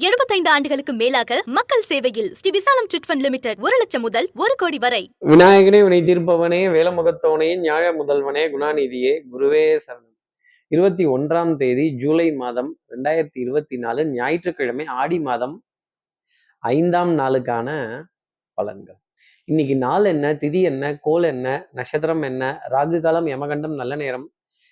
75 ஆண்டுகளுக்கு மேலாக மக்கள் சேவையில் ஸ்ரீ விசாலம் சிட்ஃபண்ட் லிமிடெட் ஒரு லட்சம் முதல் ஒரு கோடி வரை. விநாயகனே வினை தீர்ப்பவனே வேலமுகத்தவனே ஞாழ முதல்வனே குணாநிதியே குருவே சரணம். இருபத்தி ஒன்றாம் தேதி ஜூலை மாதம் ரெண்டாயிரத்தி இருபத்தி நாலு ஞாயிற்றுக்கிழமை ஆடி மாதம் ஐந்தாம் நாளுக்கான பலன்கள். இன்னைக்கு நாள் என்ன திதி என்ன கோல் என்ன நட்சத்திரம் என்ன ராகு காலம் யமகண்டம் நல்ல நேரம்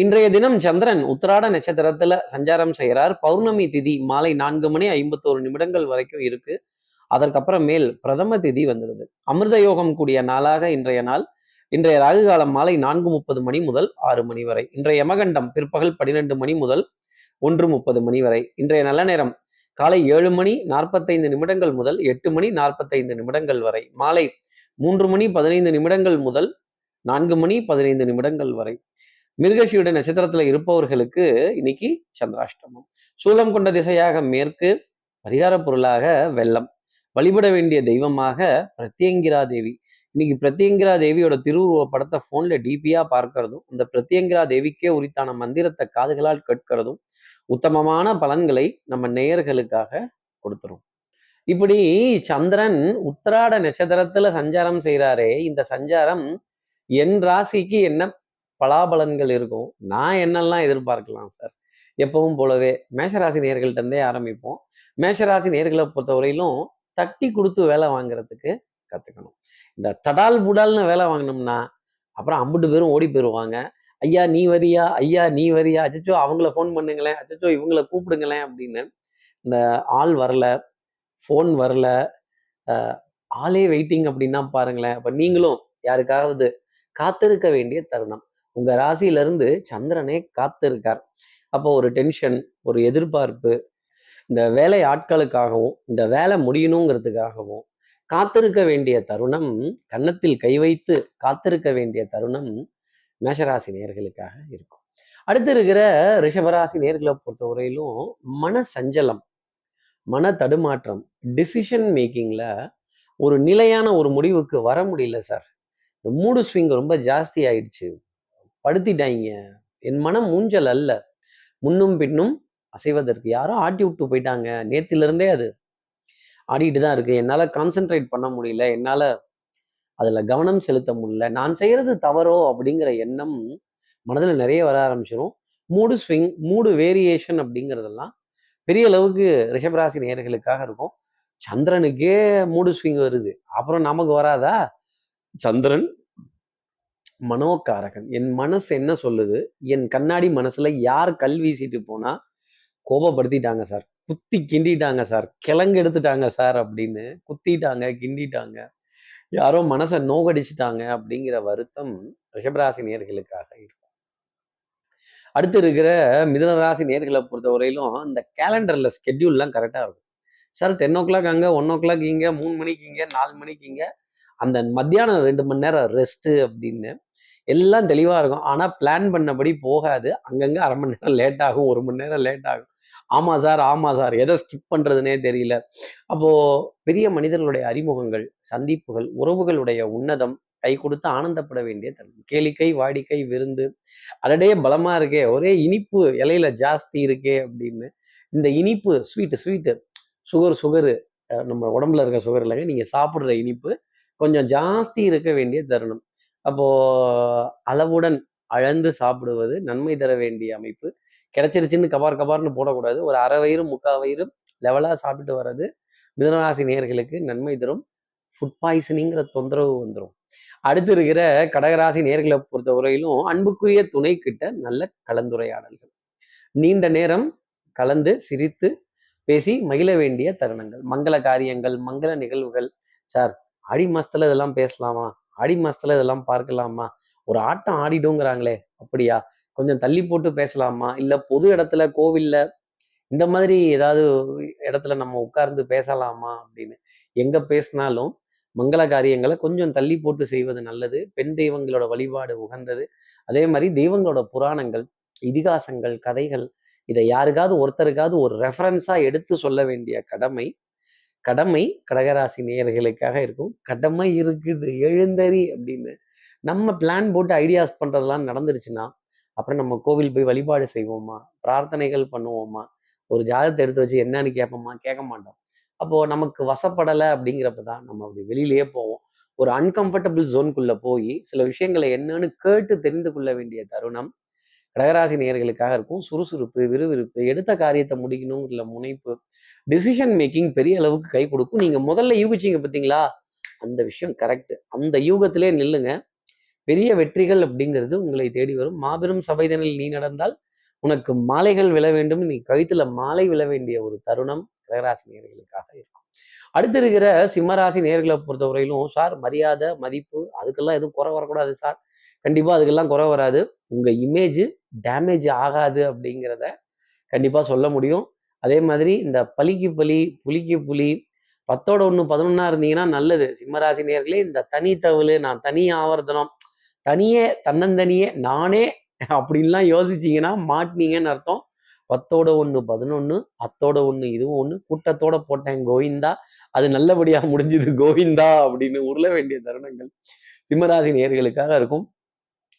இன்றைய தினம் சந்திரன் உத்திராட நட்சத்திரத்துல சஞ்சாரம் செய்கிறார். பௌர்ணமி திதி மாலை நான்கு மணி ஐம்பத்தோரு நிமிடங்கள் வரைக்கும் இருக்கு. அதற்கப்புறம் மேல் பிரதம திதி வந்துடுது. அமிர்த யோகம் கூடிய நாளாக இன்றைய நாள். இன்றைய ராகு காலம் மாலை நான்கு முப்பது மணி முதல் ஆறு மணி வரை. இன்றைய யமகண்டம் பிற்பகல் பன்னிரெண்டு மணி முதல் ஒன்று முப்பது மணி வரை. இன்றைய நல்ல நேரம் காலை ஏழு மணி நாற்பத்தைந்து நிமிடங்கள் முதல் எட்டு மணி நாற்பத்தைந்து நிமிடங்கள் வரை. மாலை மூன்று மணி பதினைந்து நிமிடங்கள் முதல் நான்கு மணி பதினைந்து நிமிடங்கள் வரை. மிருகஷியுடைய நட்சத்திரத்துல இருப்பவர்களுக்கு இன்னைக்கு சந்திராஷ்டமம். சூலம் கொண்ட திசையாக மேற்கு பரிகார பொருளாக வெள்ளம். வழிபட வேண்டிய தெய்வமாக பிரத்யங்கிரா தேவி. இன்னைக்கு பிரத்யங்கிரா தேவியோட திருவுருவ படத்தை போன்ல டிபியா பார்க்கறதும் அந்த பிரத்யங்கிரா தேவிக்கே உரித்தான மந்திரத்தை காதுகளால் கேட்கிறதும் உத்தமமான பலன்களை நம்ம நேயர்களுக்காக கொடுத்துரும். இப்படி சந்திரன் உத்திராட நட்சத்திரத்துல சஞ்சாரம் செய்கிறாரே இந்த சஞ்சாரம் என் ராசிக்கு என்ன பலாபலன்கள் இருக்கும். நான் என்னெல்லாம் எதிர்பார்க்கலாம் சார்? எப்பவும் போலவே மேஷராசி நேர்கள்ட்டே இருந்தே ஆரம்பிப்போம். மேஷராசி நேர்களை பொறுத்தவரையிலும் தட்டி கொடுத்து வேலை வாங்குறதுக்கு கற்றுக்கணும் இந்த தடால் புடால்னு வேலை வாங்கினோம்னா அப்புறம் அம்புட்டு பேரும் ஓடி போயிடுவாங்க ஐயா நீ வரியா? ஐயா நீ வரியா? அச்சச்சோ அவங்கள ஃபோன் பண்ணுங்களேன். அச்சச்சோ இவங்கள கூப்பிடுங்களேன். அப்படின்னு இந்த ஆள் வரல ஃபோன் வரல ஆளே வெயிட்டிங் அப்படின்னா பாருங்களேன். அப்போ நீங்களும் யாருக்காவது காத்திருக்க வேண்டிய தருணம். உங்க ராசியிலிருந்து சந்திரனே காத்திருக்கார். அப்போ ஒரு டென்ஷன் ஒரு எதிர்பார்ப்பு இந்த வேலை ஆட்களுக்காகவும் இந்த வேலை முடியணுங்கிறதுக்காகவும் காத்திருக்க வேண்டிய தருணம் கன்னத்தில் கை வைத்து காத்திருக்க வேண்டிய தருணம் மேஷராசி நேர்களுக்காக இருக்கும். அடுத்து இருக்கிற ரிஷபராசி நேர்களை பொறுத்தவரையிலும் மன சஞ்சலம் மன தடுமாற்றம் டிசிஷன் மேக்கிங்ல ஒரு நிலையான ஒரு முடிவுக்கு வர முடியல சார். இந்த மூடு ஸ்விங் ரொம்ப ஜாஸ்தி ஆயிடுச்சு. படுத்திட்டாங்க என் மனம் மூஞ்சல் அல்ல. முன்னும் பின்னும் அசைவதற்கு யாரோ ஆட்டி விட்டு போயிட்டாங்க. நேத்திலிருந்தே அது ஆடிட்டு தான் இருக்கு. என்னால் கான்சென்ட்ரேட் பண்ண முடியல. என்னால் அதில் கவனம் செலுத்த முடியல. நான் செய்கிறது தவறோ அப்படிங்கிற எண்ணம் மனதில் நிறைய வர ஆரம்பிச்சிடும் மூடு ஸ்விங் மூடு வேரியேஷன் அப்படிங்கிறதெல்லாம் பெரிய அளவுக்கு ரிஷபராசி நேயர்களுக்காக இருக்கும். சந்திரனுக்கே மூடு ஸ்விங் வருது. அப்புறம் நமக்கு வராதா? சந்திரன் மனோகாரகன் என் மனசு என்ன சொல்லுது? என் கண்ணாடி மனசுல யார் கல் வீசிட்டு போனா கோபப்படுத்திட்டாங்க சார். குத்தி கிண்டிட்டாங்க சார். கிழங்கு எடுத்துட்டாங்க சார் அப்படின்னு குத்திட்டாங்க கிண்டிட்டாங்க. யாரோ மனசை நோகடிச்சிட்டாங்க அப்படிங்கிற வருத்தம் ரிஷபராசி நேர்களுக்காக இருக்கும். அடுத்து இருக்கிற மிதனராசி நேர்களை பொறுத்தவரையிலும் இந்த கேலண்டர்ல ஸ்கெட்யூல்லாம் கரெக்டாக இருக்கும். சார் டென் ஓ கிளாக் அங்கே ஒன் ஓ கிளாக் இங்கே மூணு மணிக்கு இங்கே நாலு மணிக்கு இங்கே. அந்த மத்தியானம் ரெண்டு மணி நேரம் ரெஸ்ட்டு அப்படின்னு எல்லாம் தெளிவாக இருக்கும். ஆனால் பிளான் பண்ணபடி போகாது. அங்கங்கே அரை மணி நேரம் லேட் ஆகும் ஒரு மணி நேரம் லேட் ஆகும். ஆமாம் சார் ஆமாம் சார். எதை ஸ்கிப் பண்ணுறதுனே தெரியல. அப்போது பெரிய மனிதர்களுடைய அறிமுகங்கள் சந்திப்புகள் உறவுகளுடைய உன்னதம் கை கொடுத்து ஆனந்தப்பட வேண்டிய தருணம் கேளிக்கை வாடிக்கை விருந்து அதடையே பலமா இருக்கே. ஒரே இனிப்பு இலையில ஜாஸ்தி இருக்கே அப்படின்னு. இந்த இனிப்பு ஸ்வீட்டு ஸ்வீட்டு சுகர் சுகரு நம்ம உடம்புல இருக்க சுகர் இல்லைங்க. நீங்க சாப்பிட்ற இனிப்பு கொஞ்சம் ஜாஸ்தி இருக்க வேண்டிய தருணம். அப்போ அளவுடன் அளந்து சாப்பிடுவது நன்மை தர வேண்டிய அமைப்பு. கிடைச்சிருச்சுன்னு கபார் கபார்னு போடக்கூடாது. ஒரு அரை வயிறு முக்கால் வயிறு லெவலாக சாப்பிட்டு வர்றது மிதனராசி நேர்களுக்கு நன்மை தரும். ஃபுட் பாய்சனிங்கிற தொந்தரவு வந்துடும் அடுத்து இருக்கிற கடகராசி நேர்களை பொறுத்தவரையிலும் அன்புக்குரிய துணை கிட்ட நல்ல கலந்துரையாடல்கள். நீண்ட நேரம் கலந்து சிரித்து பேசி மகிழ வேண்டிய தருணங்கள். மங்கள காரியங்கள் மங்கள நிகழ்வுகள். சார் அடி மாசத்துல இதெல்லாம் பேசலாமா? ஆடி மாசத்துல இதெல்லாம் பார்க்கலாமா? ஒரு ஆட்டம் ஆடிடுங்கிறாங்களே அப்படியா? கொஞ்சம் தள்ளி போட்டு பேசலாமா? இல்ல பொது இடத்துல கோவில்ல இந்த மாதிரி ஏதாவது இடத்துல நம்ம உட்கார்ந்து பேசலாமா அப்படின்னு? எங்க பேசினாலும் மங்கள காரியங்களை கொஞ்சம் தள்ளி போட்டு செய்வது நல்லது. பெண் தெய்வங்களோட வழிபாடு உகந்தது. அதே மாதிரி தெய்வங்களோட புராணங்கள் இதிகாசங்கள் கதைகள் இதை யாருக்காவது ஒருத்தருக்காவது ஒரு ரெஃபரன்ஸா எடுத்து சொல்ல வேண்டிய கடமை கடமை கடகராசி நேயர்களுக்காக இருக்கும். கடமை இருக்குது எழுந்தறி அப்படின்னு. நம்ம பிளான் போட்டு ஐடியாஸ் பண்றதெல்லாம் நடந்துருச்சுன்னா அப்புறம் நம்ம கோவில் போய் வழிபாடு செய்வோமா? பிரார்த்தனைகள் பண்ணுவோமா? ஒரு ஜாதகத்தை எடுத்து வச்சு என்னன்னு கேட்போமா? கேட்க மாட்டோம். அப்போ நமக்கு வசப்படலை அப்படிங்கிறப்ப தான் நம்ம அப்படி வெளியிலேயே போவோம். ஒரு அன்கம்ஃபர்டபுள் ஜோனுக்குள்ள போய் சில விஷயங்களை என்னன்னு கேட்டு தெரிந்து கொள்ள வேண்டிய தருணம் கடகராசி நேயர்களுக்காக இருக்கும். சுறுசுறுப்பு விறுவிறுப்பு எடுத்த காரியத்தை முடிக்கணுங்கிற முனைப்பு டிசிஷன் மேக்கிங் பெரிய அளவுக்கு கை கொடுக்கும். நீங்கள் முதல்ல யூகிச்சீங்க பார்த்தீங்களா அந்த விஷயம் கரெக்ட் அந்த யூகத்திலே நில்லுங்க. பெரிய வெற்றிகள் அப்படிங்கிறது உங்களை தேடி வரும். மாபெரும் சபைதனில் நீ நடந்தால் உனக்கு மாலைகள் விழ வேண்டும். நீ கழுத்துல மாலை விழ வேண்டிய ஒரு தருணம் கடகராசி நேர்களுக்காக இருக்கும். அடுத்து இருக்கிற சிம்மராசி நேர்களை பொறுத்தவரையிலும் சார் மரியாதை மதிப்பு அதுக்கெல்லாம் எதுவும் குறை வரக்கூடாது சார். கண்டிப்பாக அதுக்கெல்லாம் குறை வராது. உங்கள் இமேஜ் டேமேஜ் ஆகாது அப்படிங்கிறத கண்டிப்பாக சொல்ல முடியும். அதே மாதிரி இந்த பலிக்கு பலி புலிக்கு புலி பத்தோட ஒன்று பதினொன்னா இருந்தீங்கன்னா நல்லது. சிம்மராசி நேர்களே இந்த தனி தவிழ் நான் தனி ஆவர்த்தனம் தனியே தன்னந்தனியே நானே அப்படின்லாம் யோசிச்சீங்கன்னா மாட்டினீங்கன்னு அர்த்தம். பத்தோட ஒன்று பதினொன்று அத்தோட ஒன்று இதுவும் ஒன்று கூட்டத்தோட போட்டேன் கோவிந்தா. அது நல்லபடியாக முடிஞ்சது கோவிந்தா அப்படின்னு உருள வேண்டிய தருணங்கள் சிம்மராசி நேர்களுக்காக இருக்கும்.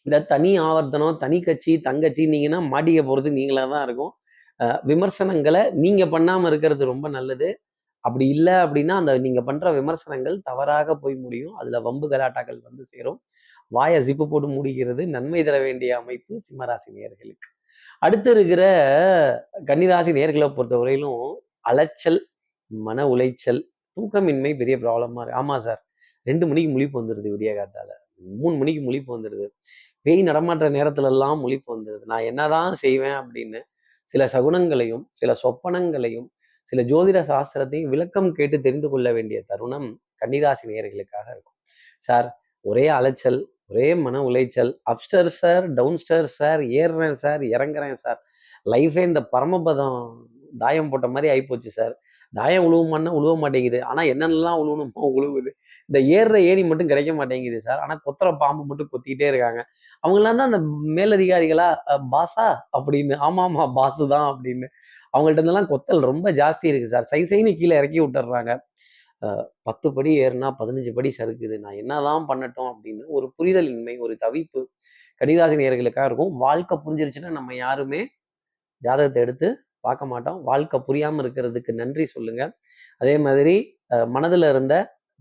இந்த தனி ஆவர்த்தனம் தனி கட்சி தங்கச்சின்னீங்கன்னா மாட்டிக்க போகிறது நீங்களாக தான் இருக்கும். விமர்சனங்களை நீங்க பண்ணாம இருக்கிறது ரொம்ப நல்லது. அப்படி இல்லை அப்படின்னா அந்த நீங்க பண்ற விமர்சனங்கள் தவறாக போய் முடியும். அதுல வம்பு கலாட்டாக்கள் வந்து சேரும். வாயை ஜிப்பு போட்டு முடிகிறது நன்மை தர வேண்டிய அமைப்பு சிம்மராசி நேயர்களுக்கு. அடுத்து இருக்கிற கன்னிராசி நேர்களை பொறுத்தவரையிலும் அலைச்சல் மன உளைச்சல் தூக்கமின்மை பெரிய ப்ராப்ளமா இருக்கு. ஆமா சார். ரெண்டு மணிக்கு முழிப்பு வந்துடுது விடிய காத்தால. மூணு மணிக்கு முழிப்பு வந்துடுது பேய் நடமாட்ட நேரத்துல எல்லாம் முழிப்பு வந்துடுது நான் என்னதான் செய்வேன் அப்படின்னு சில சகுனங்களையும் சில சொப்பனங்களையும் சில ஜோதிட சாஸ்திரத்தையும் விளக்கம் கேட்டு தெரிந்து கொள்ள வேண்டிய தருணம் கன்னிராசி நேயர்களுக்காக இருக்கும். சார் ஒரே அலைச்சல் ஒரே மன உளைச்சல். அப்ஸ்டர் சார் டவுன்ஸ்டர் சார் ஏறுறேன் சார் இறங்குறேன் சார். லைஃபே இந்த பரமபதம் தாயம் போட்ட மாதிரி ஆயிப்போச்சு சார். தாயம் உழுவுமான்னா உழுவ மாட்டேங்குது. ஆனா என்னென்னலாம் உழுவணுமோ உழுவுது. இந்த ஏறுற ஏணி மட்டும் கிடைக்க மாட்டேங்குது சார். ஆனா கொத்துற பாம்பு மட்டும் கொத்திக்கிட்டே இருக்காங்க. அவங்களாம் தான் அந்த மேலதிகாரிகளா பாசா? அப்படின்னு ஆமா ஆமா பாசு தான் அப்படின்னு. அவங்கள்ட்ட இருந்தெல்லாம் கொத்தல் ரொம்ப ஜாஸ்தி இருக்கு சார். சை சைன்னு கீழே இறக்கி விட்டுறாங்க பத்து படி ஏறுனா பதினஞ்சு படி சறுக்குது. நான் என்னதான் பண்ணட்டும் அப்படின்னு ஒரு புரிதல் இன்மை ஒரு தவிப்பு கடிதாசி நேயர்களுக்காக இருக்கும். வாழ்க்கை புரிஞ்சிருச்சுன்னா நம்ம யாருமே ஜாதகத்தை எடுத்து பார்க்க மாட்டோம். வாழ்க்கை புரியாம இருக்கிறதுக்கு நன்றி சொல்லுங்க. அதே மாதிரி மனதுல இருந்த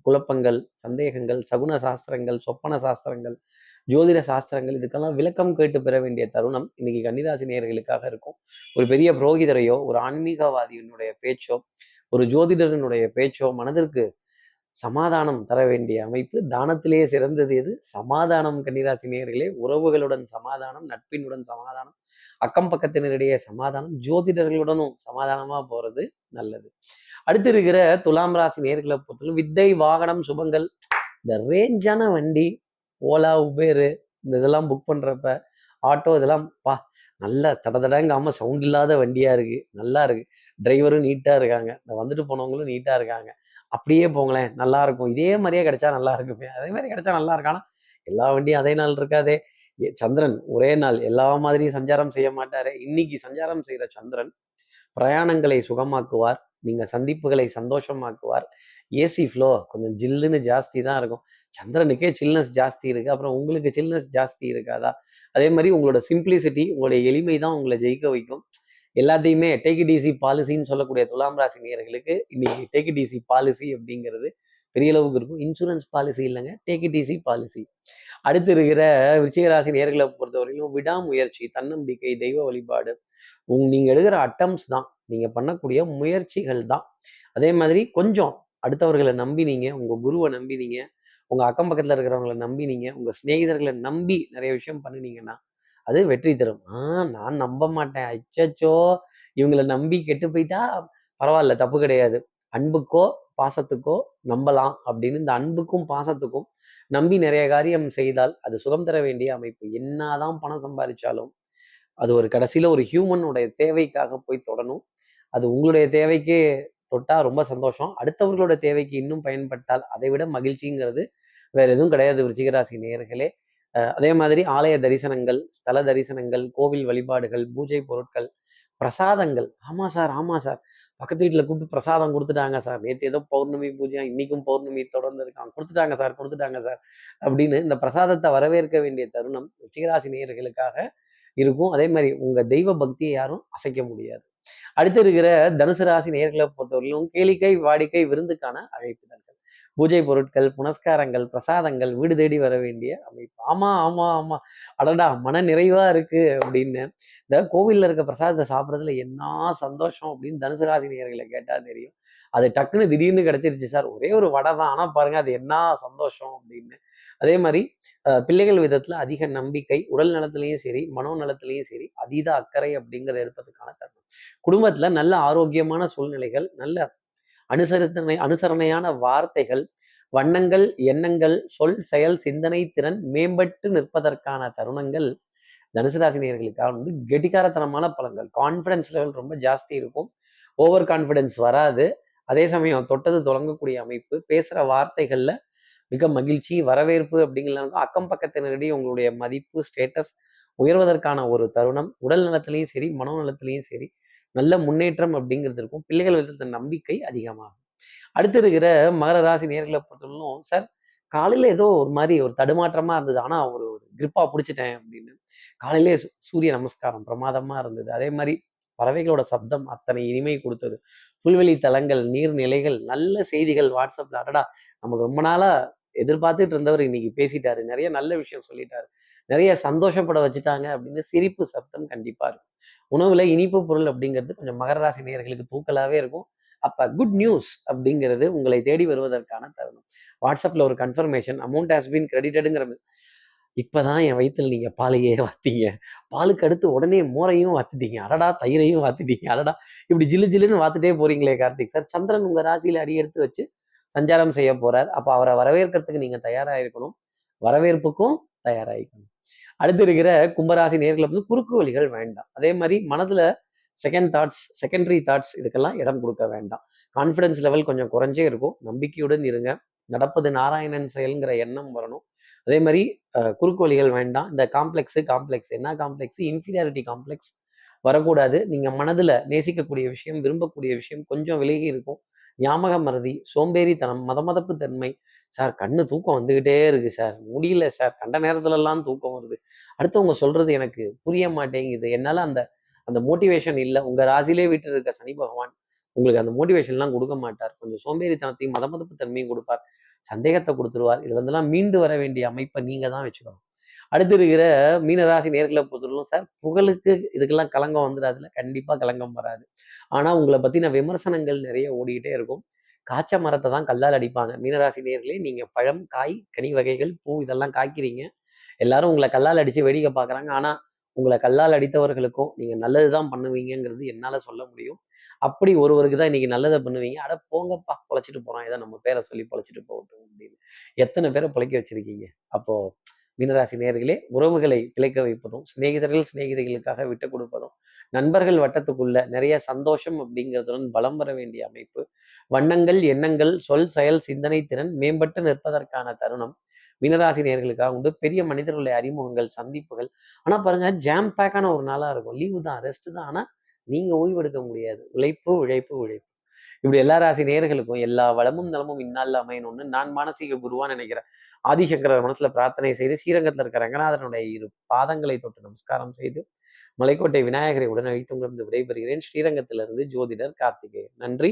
குழப்பங்கள் சந்தேகங்கள் சகுன சாஸ்திரங்கள் சொப்பன சாஸ்திரங்கள் ஜோதிட சாஸ்திரங்கள் இதுக்கெல்லாம் விளக்கம் கேட்டு பெற வேண்டிய தருணம் இன்னைக்கு கன்னிராசி நேர்களுக்காக இருக்கும். ஒரு பெரிய புரோகிதரையோ ஒரு ஆன்மீகவாதியினுடைய பேச்சோ ஒரு ஜோதிடரினுடைய பேச்சோ மனதிற்கு சமாதானம் தர வேண்டிய அமைப்பு. தானத்திலேயே சிறந்தது எது? சமாதானம் கன்னிராசி நேர்களே உறவுகளுடன் சமாதானம் நட்பினுடன் சமாதானம் அக்கம் பக்கத்தினரிடையே சமாதானம் ஜோதிடர்களுடனும் சமாதானமா போறது நல்லது. அடுத்து இருக்கிற துலாம் ராசி நேர்களை பொறுத்தவரை வித்தை வாகனம் சுபங்கள் இந்த ரேஞ்சான வண்டி ஓலா உபேரு இந்த இதெல்லாம் புக் பண்றப்ப ஆட்டோ இதெல்லாம் பா நல்ல தடதடங்காம சவுண்ட் இல்லாத வண்டியா இருக்கு. நல்லா இருக்கு. டிரைவரும் நீட்டா இருக்காங்க. இந்த வந்துட்டு போனவங்களும் நீட்டா இருக்காங்க. அப்படியே போங்களேன். நல்லா இருக்கும். இதே மாதிரியே கிடைச்சா நல்லா இருக்குமே. அதே மாதிரி கிடைச்சா நல்லா இருக்கானா எல்லா வண்டியும் அதே நாள் இருக்காதே. சந்திரன் ஒரே நாள். எல்லா மாதிரியும் சஞ்சாரம் செய்ய மாட்டாரு. இன்னைக்கு சஞ்சாரம் செய்கிற சந்திரன் பிரயாணங்களை சுகமாக்குவார். நீங்க சந்திப்புகளை சந்தோஷமாக்குவார். ஏசி ஃப்ளோ கொஞ்சம் ஜில்லுன்னு ஜாஸ்தி தான் இருக்கும். சந்திரனுக்கே சில்னஸ் ஜாஸ்தி இருக்கு. அப்புறம் உங்களுக்கு சில்னஸ் ஜாஸ்தி இருக்காதா? அதே மாதிரி உங்களோட சிம்பிளிசிட்டி உங்களுடைய எளிமை தான் உங்களை ஜெயிக்க வைக்கும். எல்லாத்தையுமே டேக் டிசி பாலிசின்னு சொல்லக்கூடிய துலாம் ராசி நேர்களுக்கு இன்னைக்கு டேக் டிசி பாலிசி அப்படிங்கிறது பெரிய அளவுக்கு இருக்கும். இன்சூரன்ஸ் பாலிசி இல்லைங்க. டேக் டிசி பாலிசி அடுத்து இருக்கிற விருச்சிகராசி நேர்களை பொறுத்தவரையிலும் விடாமுயற்சி தன்னம்பிக்கை தெய்வ வழிபாடு. உங் நீங்கள் எடுக்கிற அட்டம்ஸ் தான். நீங்கள் பண்ணக்கூடிய முயற்சிகள் தான். அதே மாதிரி கொஞ்சம் அடுத்தவர்களை நம்பினீங்க உங்கள் குருவை நம்பினீங்க உங்க அக்கம் பக்கத்துல இருக்கிறவங்கள நம்பினீங்க உங்க சிநேகிதர்களை நம்பி நிறைய விஷயம் பண்ணினீங்கன்னா அது வெற்றி தரும். ஆ நான் நம்ப மாட்டேன். அச்சச்சோ! இவங்களை நம்பி கெட்டு போயிட்டா பரவாயில்ல தப்பு கிடையாது. அன்புக்கோ பாசத்துக்கோ நம்பலாம் அப்படின்னு இந்த அன்புக்கும் பாசத்துக்கும் நம்பி நிறைய காரியம் செய்தால் அது சுகம் தர வேண்டிய அமைப்பு. என்னதான் பணம் சம்பாதிச்சாலும் அது ஒரு கடைசியில ஒரு ஹியூமனுடைய தேவைக்காக போய் தொடணும். அது உங்களுடைய தேவைக்கு தொட்டா ரொம்ப சந்தோஷம். அடுத்தவர்களோட தேவைக்கு இன்னும் பயன்பட்டால் அதை விட மகிழ்ச்சிங்கிறது வேற எதுவும் கிடையாது விருச்சிகராசி நேர்களே அதே மாதிரி ஆலய தரிசனங்கள் ஸ்தல தரிசனங்கள் கோவில் வழிபாடுகள் பூஜை பொருட்கள் பிரசாதங்கள். ஆமா சார் ஆமா சார். பக்கத்து வீட்டில் கூப்பிட்டு பிரசாதம் கொடுத்துட்டாங்க சார். நேற்று ஏதோ பௌர்ணமி பூஜை இன்னைக்கும் பௌர்ணமி தொடர்ந்து இருக்காங்க. கொடுத்துட்டாங்க சார் கொடுத்துட்டாங்க சார் அப்படின்னு இந்த பிரசாதத்தை வரவேற்க வேண்டிய தருணம் ரிச்சிகராசி நேயர்களுக்காக இருக்கும். அதே மாதிரி உங்க தெய்வ பக்தியை யாரும் அசைக்க முடியாது. அடுத்து இருக்கிற தனுசு ராசி நேர்களை பொறுத்தவரையிலும் கேளிக்கை வாடிக்கை விருந்துக்கான அழைப்புதல் பூஜை பொருட்கள் புனஸ்காரங்கள் பிரசாதங்கள் வீடு தேடி வர வேண்டிய அமைப்பு. ஆமா ஆமா ஆமா. அடடா மன நிறைவா இருக்கு அப்படின்னு. இந்த கோவில்ல இருக்க பிரசாதத்தை சாப்பிட்றதுல என்ன சந்தோஷம் அப்படின்னு தனுசு ராசி நேர்களை கேட்டா தெரியும். அது டக்குன்னு திடீர்னு கிடைச்சிருச்சு சார். ஒரே ஒரு வடை தான். ஆனா பாருங்க அது என்ன சந்தோஷம் அப்படின்னு. அதே மாதிரி பிள்ளைகள் விதத்துல அதிக நம்பிக்கை உடல் நலத்திலையும் சரி மனோ நலத்திலையும் சரி அதீத அக்கறை அப்படிங்கிறத இருப்பதுக்கான தருணம். குடும்பத்துல நல்ல ஆரோக்கியமான சூழ்நிலைகள் நல்ல அனுசரித்தனை அனுசரணையான வார்த்தைகள் வண்ணங்கள் எண்ணங்கள் சொல் செயல் சிந்தனை திறன் மேம்பட்டு நிற்பதற்கான தருணங்கள் தனுசு ராசினியர்களுக்காக வந்து கெட்டிக்காரத்தனமான பலன்கள். கான்ஃபிடன்ஸ் லெவல் ரொம்ப ஜாஸ்தி இருக்கும். ஓவர் கான்ஃபிடென்ஸ் வராது. அதே சமயம் தொட்டது தொடங்கக்கூடிய அமைப்பு பேசுகிற வார்த்தைகளில் மிக மகிழ்ச்சி வரவேற்பு அப்படிங்கிறது அக்கம் பக்கத்தினரிடையே உங்களுடைய மதிப்பு ஸ்டேட்டஸ் உயர்வதற்கான ஒரு தருணம். உடல் நலத்திலையும் சரி மனோ நலத்திலையும் சரி நல்ல முன்னேற்றம் அப்படிங்கிறது இருக்கும். பிள்ளைகள் விதத்தில் நம்பிக்கை அதிகமாகும். அடுத்து இருக்கிற மகர ராசி நேர்களை பொறுத்தவரைக்கும் சார் காலையில ஏதோ ஒரு மாதிரி ஒரு தடுமாற்றமா இருந்தது. ஆனா ஒரு கிரிப்பா பிடிச்சிட்டேன் அப்படின்னு. காலையிலே சூரிய நமஸ்காரம் பிரமாதமா இருந்தது. அதே மாதிரி பறவைகளோட சப்தம் அத்தனை இனிமை கொடுத்தது. புல்வெளி தலங்கள் நீர்நிலைகள் நல்ல செய்திகள் வாட்ஸ்அப்ல. அடடா நமக்கு ரொம்ப நாளா எதிர்பார்த்துட்டு இருந்தவர் இன்னைக்கு பேசிட்டாரு. நிறைய நல்ல விஷயம் சொல்லிட்டாரு. நிறைய சந்தோஷப்பட வச்சுட்டாங்க அப்படின்னு சிரிப்பு சத்தம் கண்டிப்பாக இருக்கும். உணவுல இனிப்பு பொருள் அப்படிங்கிறது கொஞ்சம் மகர ராசி நேயர்களுக்கு தூக்கலாகவே இருக்கும். அப்போ குட் நியூஸ் அப்படிங்கிறது உங்களை தேடி வருவதற்கான தருணம். வாட்ஸ்அப்பில் ஒரு கன்ஃபர்மேஷன் அமௌண்ட் ஹாஸ் பீன் கிரெடிட்டடுங்கிற இப்போதான் என் வயிற்றில் நீங்கள் பாலையே வாத்தீங்க பாலுக்கு அடுத்து உடனே மோரையும் வாத்துட்டீங்க அடடா தயிரையும் வாத்துட்டீங்க அடடா இப்படி ஜில்லு ஜில்லுன்னு வாத்துட்டே போறீங்களே கார்த்திக் சார். சந்திரன் உங்கள் ராசியில் அடி எடுத்து வச்சு சஞ்சாரம் செய்ய போறார். அப்போ அவரை வரவேற்கிறதுக்கு நீங்கள் தயாராக இருக்கணும். வரவேற்புக்கும் தயாராகிக்கணும் அடுத்து இருக்கிற கும்பராசி நேர்களை வந்து குறுக்கு வழிகள் வேண்டாம். அதே மாதிரி மனதுல செகண்ட் தாட்ஸ் செகண்டரி தாட்ஸ் இதுக்கெல்லாம் இடம் கொடுக்க வேண்டாம். கான்ஃபிடன்ஸ் லெவல் கொஞ்சம் குறைஞ்சே இருக்கும். நம்பிக்கையுடன் இருங்க. நடப்பது நாராயணன் செயல்ங்கிற எண்ணம் வரணும். அதே மாதிரி குறுக்கு வழிகள் வேண்டாம். இந்த காம்ப்ளெக்ஸு காம்ப்ளெக்ஸ் என்ன காம்ப்ளெக்ஸ் இன்ஃபீரியாரிட்டி காம்ப்ளெக்ஸ் வரக்கூடாது. நீங்க மனதுல நேசிக்கக்கூடிய விஷயம் விரும்பக்கூடிய விஷயம் கொஞ்சம் விலகி இருக்கும். ஞாபக மறதி சோம்பேறித்தனம் மதமதப்பு தன்மை சார் கண்ணு தூக்கம் வந்துகிட்டே இருக்கு சார். முடியல சார். கண்ட நேரத்துலலாம் தூக்கம் வருது. அடுத்தவங்க சொல்றது எனக்கு புரிய மாட்டேங்குது. என்னால் அந்த அந்த மோட்டிவேஷன் இல்லை. உங்கள் ராசியிலே வீட்டு இருக்க சனி பகவான் உங்களுக்கு அந்த மோட்டிவேஷன்லாம் கொடுக்க மாட்டார். கொஞ்சம் சோம்பேறித்தனத்தையும் மத மதப்பு தன்மையும் கொடுப்பார். சந்தேகத்தை கொடுத்துருவார். இதுல இருந்தெல்லாம் மீண்டு வர வேண்டிய அமைப்பை நீங்கள் தான் வச்சுக்கணும். அடுத்து இருக்கிற மீனராசி நேர்களை பொறுத்தவரைக்கும் சார் புகழுக்கு இதுக்கெல்லாம் கலங்கம் வந்துடாதுல கண்டிப்பாக களங்கம் வராது. ஆனால் உங்களை பற்றின விமர்சனங்கள் நிறைய ஓடிக்கிட்டே இருக்கும். காய்ச்ச மரத்தை தான் கல்லால் அடிப்பாங்க. மீனராசி நேர்களே நீங்க பழம் காய் கனி வகைகள் பூ இதெல்லாம் காய்க்கிறீங்க. எல்லாரும் உங்களை கல்லால் அடிச்சு வேடிக்கை பார்க்கறாங்க. ஆனா உங்களை கல்லால் அடித்தவர்களுக்கும் நீங்க நல்லதுதான் பண்ணுவீங்கங்கிறது என்னால சொல்ல முடியும். அப்படி ஒருவருக்கு தான் இன்னைக்கு நல்லதை பண்ணுவீங்க. அட போங்கப்பா பொழைச்சிட்டு போகிறோம் ஏதோ நம்ம பேரை சொல்லி பொழைச்சிட்டு போகட்டும் அப்படின்னு. எத்தனை பேரை பிழைக்க வச்சிருக்கீங்க? அப்போ மீனராசி நேர்களே உறவுகளை பிழைக்க வைப்பதும் சிநேகிதர்கள் சிநேகிதிகளுக்காக விட்டு கொடுப்பதும் நண்பர்கள் வட்டத்துக்குள்ள நிறைய சந்தோஷம் அப்படிங்கிறதுடன் பலம் வர வேண்டிய அமைப்பு. வண்ணங்கள் எண்ணங்கள் சொல் செயல் சிந்தனை திறன் மேம்பட்டு நிற்பதற்கான தருணம். மீனராசி நேர்களுக்காக உண்டு. பெரிய மனிதர்களுடைய அறிமுகங்கள் சந்திப்புகள். ஆனா பாருங்க ஜாம் பேக்கான ஒரு நாளா இருக்கும். லீவு தான் ரெஸ்ட் தான். ஆனா நீங்க ஓய்வெடுக்க முடியாது. உழைப்பு உழைப்பு உழைப்பு. இப்படி எல்லா ராசி நேர்களுக்கும் எல்லா வளமும் நலமும் இன்னால் அமையணும்னு நான் மானசீக குருவா நினைக்கிறேன். ஆதிசங்கரர் மனசுல பிரார்த்தனை செய்து ஸ்ரீரங்கத்தில் இருக்கிற ரங்கநாதனுடைய இரு பாதங்களை தொட்டு நமஸ்காரம் செய்து மலைக்கோட்டை விநாயகரை உடனே வைத்து உங்களிருந்து விடைபெறுகிறேன். ஸ்ரீரங்கத்திலிருந்து ஜோதிடர் கார்த்திகேயன். நன்றி.